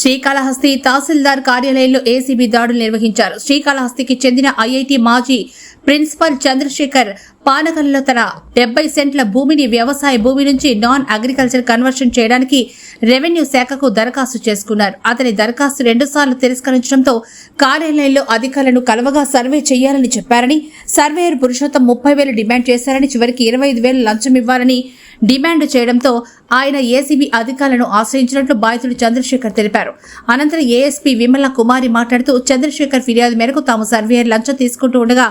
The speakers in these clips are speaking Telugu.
శ్రీకాళహస్తి తహసీల్దార్ కార్యాలయంలో ఏసీబీ దాడులు నిర్వహించారు. శ్రీకాళహస్తికి చెందిన ఐఐటి మాజీ ప్రిన్సిపల్ చంద్రశేఖర్ పానగల్లో తన డెబ్బై సెంట్ల భూమిని వ్యవసాయ భూమి నుంచి నాన్ అగ్రికల్చర్ కన్వర్షన్ చేయడానికి రెవెన్యూ శాఖకు దరఖాస్తు చేసుకున్నారు. అతని దరఖాస్తు రెండుసార్లు తిరస్కరించడంతో కార్యాలయంలో అధికారులను కలవగా సర్వే చేయాలని చెప్పారని సర్వేయర్ పురుషోత్తం ముప్పై వేలు డిమాండ్ చేశారని చివరికి ఇరవై ఐదు వేలు లంచం ఇవ్వాలని డిమాండ్ చేయడంతో ఆయన ఏసీబీ అధికారులను ఆశ్రయించినట్లు బాధితుడు చంద్రశేఖర్ తెలిపారు. అనంతరం ఏఎస్పీ విమల కుమారి మాట్లాడుతూ చంద్రశేఖర్ ఫిర్యాదు మేరకు తాము సర్వేయర్ లంచం తీసుకుంటూ ఉండగా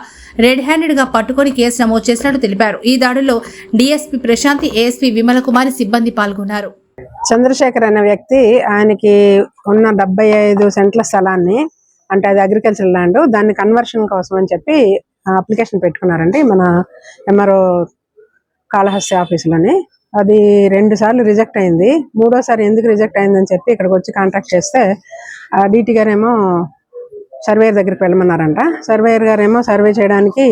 రెడ్ హ్యాండెడ్గా పట్టుకొని కేసు నమోదు చేసినట్టు తెలిపారు. ఈ దాడుల్లో డీఎస్పీ ప్రశాంతి ఏఎస్పీ విమల కుమారి సిబ్బంది పాల్గొన్నారు. చంద్రశేఖర్ అనే వ్యక్తి ఆయనకి ఉన్న డెబ్బై ఐదు సెంట్ల స్థలాన్ని అంటే అది అగ్రికల్చర్ ల్యాండ్ దాన్ని కన్వర్షన్ కోసం అని చెప్పి అప్లికేషన్ పెట్టుకున్నారండి మన ఎంఆర్ఓ కాళహస్తి ఆఫీసులోని. అది రెండు సార్లు రిజెక్ట్ అయింది. మూడోసారి ఎందుకు రిజెక్ట్ అయిందని చెప్పి ఇక్కడికి వచ్చి కాంటాక్ట్ చేస్తే డీటీ గారేమో సర్వేయర్ దగ్గరికి వెళ్ళమన్నారంట. సర్వేయర్ గారేమో సర్వే చేయడానికి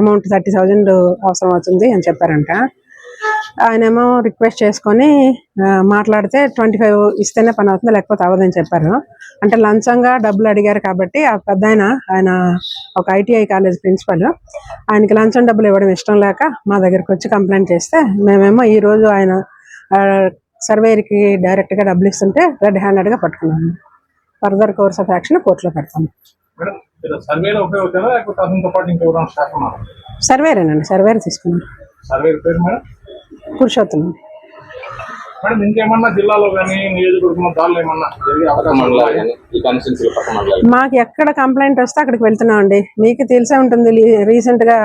అమౌంట్ థర్టీ థౌజండ్ అవసరం అవుతుంది అని చెప్పారంట. ఆయనేమో రిక్వెస్ట్ చేసుకొని మాట్లాడితే ట్వంటీ ఫైవ్ ఇస్తేనే పని అవుతుంది లేకపోతే అవ్వదని చెప్పారు. అంటే లంచంగా డబ్బులు అడిగారు కాబట్టి ఆ పెద్ద ఆయన ఆయన ఒక ఐటీఐ కాలేజ్ ప్రిన్సిపల్ ఆయనకి లంచం డబ్బులు ఇవ్వడం ఇష్టం లేక మా దగ్గరికి వచ్చి కంప్లైంట్ చేస్తే మేమేమో ఈరోజు ఆయన సర్వేయర్కి డైరెక్ట్గా డబ్బులు ఇస్తుంటే రెడ్ హ్యాండెడ్గా పట్టుకున్నాము. ఫర్దర్ కోర్స్ ఆఫ్ యాక్షన్ కోర్టులో పెడతాము సర్వేరేనండి సర్వేర్ తీసుకున్నాం. సర్వే పేరు మేడం? పురుషోత్తం మేడం ఇంకేమన్నా జిల్లాలో కానీ నియోజకవర్గంలో ఏమన్నా మాకు ఎక్కడ కంప్లైంట్ వస్తే అక్కడికి వెళ్తున్నాం అండి మీకు తెలిసే ఉంటుంది లీ- recent గా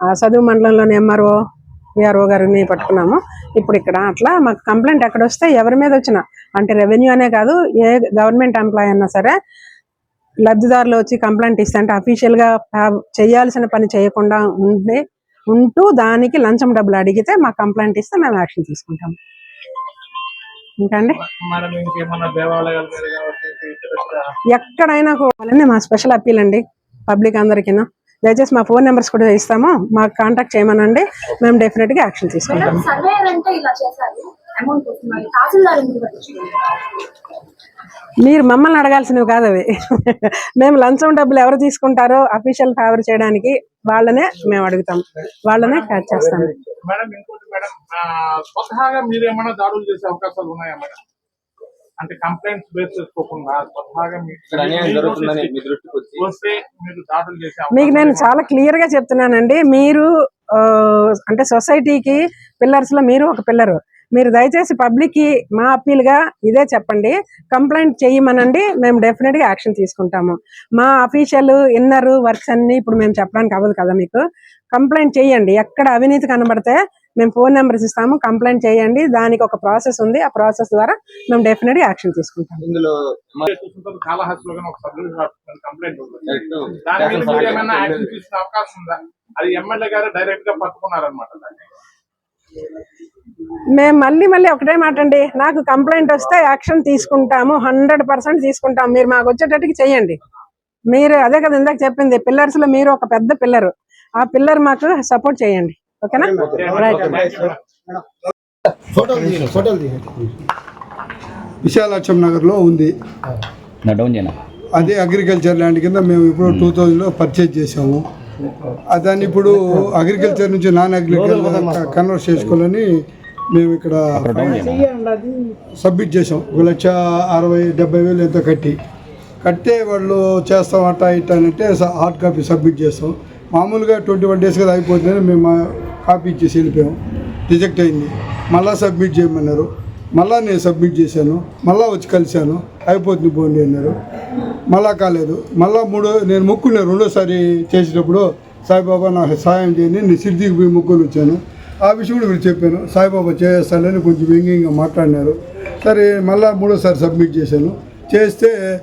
ఆ, చదువు మండలంలోని ఎంఆర్ఓ విఆర్ఓ గారిని పట్టుకున్నాము. ఇప్పుడు ఇక్కడ అట్లా మాకు కంప్లైంట్ ఎక్కడ వస్తే ఎవరి మీద వచ్చినా అంటే రెవెన్యూ అనే కాదు ఏ గవర్నమెంట్ ఎంప్లాయ్ అన్నా సరే లబ్ధిదారులు వచ్చి కంప్లైంట్ ఇస్తే అంటే అఫీషియల్గా ఆ- చేయాల్సిన పని చేయకుండా ఉండి ఉంటూ దానికి లంచం డబ్బులు అడిగితే మాకు కంప్లైంట్ ఇస్తే మేము యాక్షన్ తీసుకుంటాం. ఇంకా అండి? ఎక్కడైనా కోవాలని మా స్పెషల్ అప్పీల్ అండి పబ్లిక్ అందరికీను. దయచేసి మా ఫోన్ నెంబర్స్ కూడా ఇస్తాము. మాకు కాంటాక్ట్ చేయమనండి. మేము డెఫినెట్గా యాక్షన్ తీసుకుంటాం. మేడం సర్వేయర్ అంటే ఇలా చేశారు. అమౌంట్ కోసం మరి మమ్మల్ని అడగాల్సినవి కాదు అవి. మేము లంచం డబ్బులు ఎవరు తీసుకుంటారో అఫీషియల్ ఫేవర్ చేయడానికి వాళ్ళనే మేము అడుగుతాం. వాళ్ళనే క్యాచ్ చేస్తాం. మేడం ఇంకోటి మేడం మీరు ఏమైనా దాడులు చేసే అవకాశాలు ఉన్నాయా మేడం? అంటే కంప్లైంట్స్ బేస్ చేసుకోకుండా స్వతహాగా వస్తే మీరు దాడులు చేసే మీకు నేను చాలా క్లియర్గా చెప్తున్నానండి. మీరు ఆ, అంటే సొసైటీకి పిల్లర్స్లో మీరు ఒక పిల్లరు మీరు దయచేసి పబ్లిక్కి మా అప్పీల్గా ఇదే చెప్పండి. కంప్లైంట్ చేయమనండి. మేము డెఫినెట్గా యాక్షన్ తీసుకుంటాము. మా అఫీషియల్ ఇన్నర్ వర్క్స్ అన్ని ఇప్పుడు మేము చెప్పడానికి అవ్వదు కదా మీకు. కంప్లైంట్ చేయండి. ఎక్కడ అవినీతి కనబడితే మేము ఫోన్ నెంబర్స్ ఇస్తాము కంప్లైంట్ చేయండి దానికి ఒక ప్రాసెస్ ఉంది ఆ ప్రాసెస్ ద్వారా మేము డెఫినెట్ యాక్షన్ తీసుకుంటాం ఇందులో అది ఎమ్మెల్యే గారు డైరెక్ట్గా పట్టుకున్నారనమాట మేము మళ్ళీ మళ్ళీ ఒకటే మాట అండి నాకు కంప్లైంట్ వస్తే యాక్షన్ తీసుకుంటాము హండ్రెడ్ పర్సెంట్ తీసుకుంటాం మీరు మాకు వచ్చేటట్టుకి చెయ్యండి మీరు అదే కదా ఇందాక చెప్పింది పిల్లర్స్లో మీరు ఒక పెద్ద పిల్లరు ఆ పిల్లర్ మాకు సపోర్ట్ చేయండి. ఓకేనా? రైట్ విశాలాక్షం నగర్లో ఉంది. డౌన్ చేయనా? అదే అగ్రికల్చర్ ల్యాండ్ కింద మేము ఇప్పుడు టూ థౌజండ్లో పర్చేజ్ చేసాము దాన్ని ఇప్పుడు అగ్రికల్చర్ నుంచి నాన్ అగ్రికల్చర్ కన్వర్ట్ చేసుకోవాలని మేము ఇక్కడ సబ్మిట్ చేసాం ఒక లక్ష అరవై డెబ్బై వేలు ఎంతో కట్టి. కట్టే వాళ్ళు చేస్తాం అట్టా ఇట్టా అని అంటే హార్డ్ కాపీ సబ్మిట్ చేస్తాం. మామూలుగా ట్వంటీ వన్ డేస్ కదా అయిపోతుందని మేము కాపీ ఇచ్చేసి వెళ్ళిపోయాం రిజెక్ట్ అయింది. మళ్ళా సబ్మిట్ చేయమన్నారు. మళ్ళీ నేను సబ్మిట్ చేశాను. మళ్ళీ వచ్చి కలిశాను. అయిపోతుంది పోండి అన్నారు. మళ్ళా కాలేదు. మళ్ళా మూడో నేను మొక్కున్నా రెండోసారి చేసేటప్పుడు సాయిబాబా నాకు సాయం చేయండి నేను సిద్ధికి పోయి మొక్కుని వచ్చాను. ఆ విషయం కూడా మీరు చెప్పాను. సాయిబాబా చేస్తానని కొంచెం వ్యంగ్యంగా మాట్లాడినారు. సరే మళ్ళా మూడోసారి సబ్మిట్ చేశాను. చేస్తే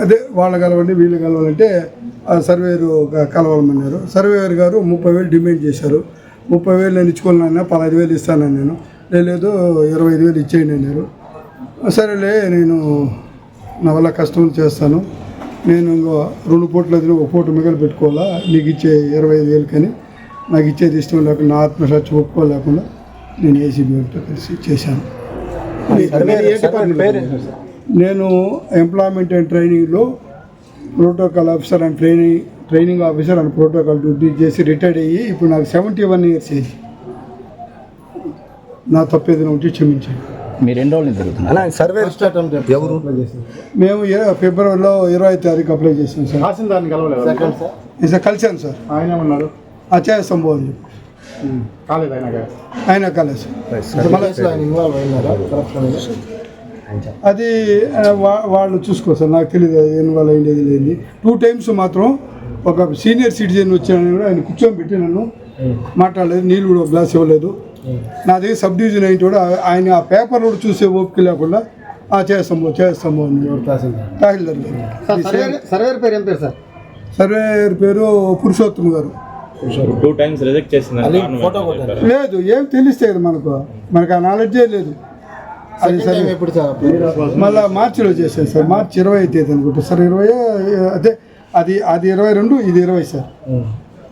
అదే వాళ్ళ కలవండి వీళ్ళు కలవాలంటే ఆ సర్వేరు కలవాలమన్నారు. సర్వేయర్ గారు ముప్పై వేలు డిమాండ్ చేశారు. ముప్పై వేలు నేను ఇచ్చుకోవాలన్నా పదహైదు వేలు ఇస్తాను నేను. లేదు ఇరవై ఐదు వేలు ఇచ్చేయండి అన్నారు సరేలే నేను నా వల్ల కష్టం చేస్తాను. నేను ఇంకో రెండు పూటలు అది ఒక పూట మిగలు పెట్టుకోవాలా? నీకు ఇచ్చే ఇరవై ఐదు వేలు కానీ నాకు ఇచ్చేది ఇష్టం లేకుండా నా ఆత్మసాక్షి ఒప్పుకోలేకుండా నేను ఏసీబీతో కలిసి చేశాను. నేను ఎంప్లాయ్మెంట్ అండ్ ట్రైనింగ్లో protocol officer and training training officer and protocol duty చేసి రిటైర్డ్ అయ్యి ఇప్పుడు నాకు సెవెంటీ వన్ ఇయర్స్ ఏజ్. నా తప్పు ఏదైనా ఉంటే క్షమించండి. మీరు ఎన్ని రోజులు తిరుగుతున్నారు సర్వే ఎవరు? మేము ఫిబ్రవరిలో ఇరవై తారీఖు అప్లై చేసాం సార్. తహసీల్దార్ని కలవలేదు? ఇది కలిసాను సార్ ఆయన ఉన్నారు ఆ చేస్తాం బాగుంది కాలేదు ఆయన అయినారా? కరప్షన్ అది వాళ్ళు చూసుకో సార్ నాకు తెలియదు ఇన్వాల్వ్ అయ్యేది లేదు టూ టైమ్స్ మాత్రం ఒక సీనియర్ సిటిజన్ వచ్చానని కూడా ఆయన కూర్చోబెట్టి నన్ను మాట్లాడలేదు నీళ్ళు కూడా ఒక గ్లాస్ ఇవ్వలేదు. నా దగ్గర సబ్ డివిజన్ అయితే కూడా ఆయన ఆ పేపర్ కూడా చూసే ఓపిక లేకుండా ఆ చేస్తాము చేస్తాము అని తహసీల్దార్. గారు. సర్వేర్ పేరు ఏం పేరు సార్? సర్వేయర్ పేరు పురుషోత్తమ్ గారు. టూ టైమ్స్ రిజెక్ట్ లేదు ఏం తెలిస్తే కదా మనకు. మనకు ఆ నాలెడ్జే లేదు. అది సరే. ఎప్పుడు సార్? మళ్ళా మార్చిలో చేశాను సార్ మార్చి ఇరవై తేదీ అనుకుంటా. సార్ ఇరవై అదే అది అది ఇరవై రెండు ఇది ఇరవై సార్.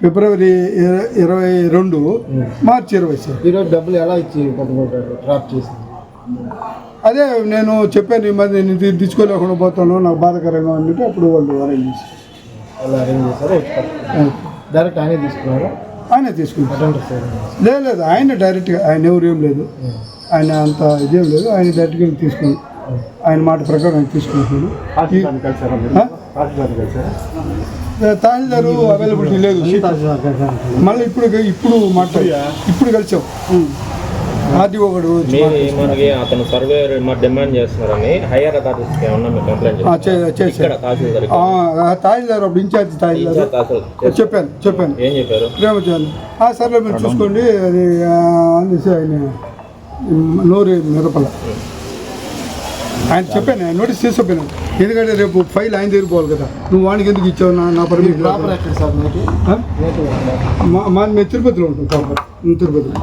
ఫిబ్రవరి ఇర- ఇరవై రెండు మార్చి ఇరవై సార్. ఈరోజు డబ్బులు ఎలా ఇచ్చి డ్రాప్ చేసి. అదే నేను చెప్పాను ఈ మధ్య నేను తీసుకోలేకుండా పోతాను నాకు బాధకరంగా ఉందంటే అప్పుడు వాళ్ళు అరేంజ్ చేశారు అరేంజ్. డైరెక్ట్ ఆయనే తీసుకున్నారు? ఆయన సార్. లేదు లేదు ఆయన డైరెక్ట్గా ఆయన ఎవరు ఏం లేదు. ఆయన అంత ఇదేం లేదు ఆయన డైరెక్ట్గా తీసుకుని ఆయన మాట ప్రకారం ఆయన తీసుకుంటున్నాడు. తహసీల్దారు అవైలబిలిటీ లేదు. మళ్ళీ ఇప్పుడు ఇప్పుడు మాట్లాడి. ఇప్పుడు కలిసాం. ఆర్డీఓ మనకి అతను సర్వే మరి డిమాండ్ చేస్తున్నారని హైయర్ ఏమన్నా మీరు కంప్లైంట్ చేశారు? తహసీల్దార్ అప్పుడు ఇన్ఛార్జ్ తహసీల్దార్. చెప్పాను చెప్పాను. ఏం చెప్పారు? ప్రేమచారి ఆ సర్లే మీరు చూసుకోండి. అది నోరు మిరపల ఆయన చెప్పాను ఆయన నోటీస్ తీసుకుపోయాను ఎందుకంటే రేపు ఫైల్ ఆయన దగ్గర పోవాలి కదా. నువ్వు వానికి ఎందుకు ఇచ్చావు నా నా పర్మిషన్ మా మా- మేము తిరుపతిలో ఉంటాం తిరుపతిలో.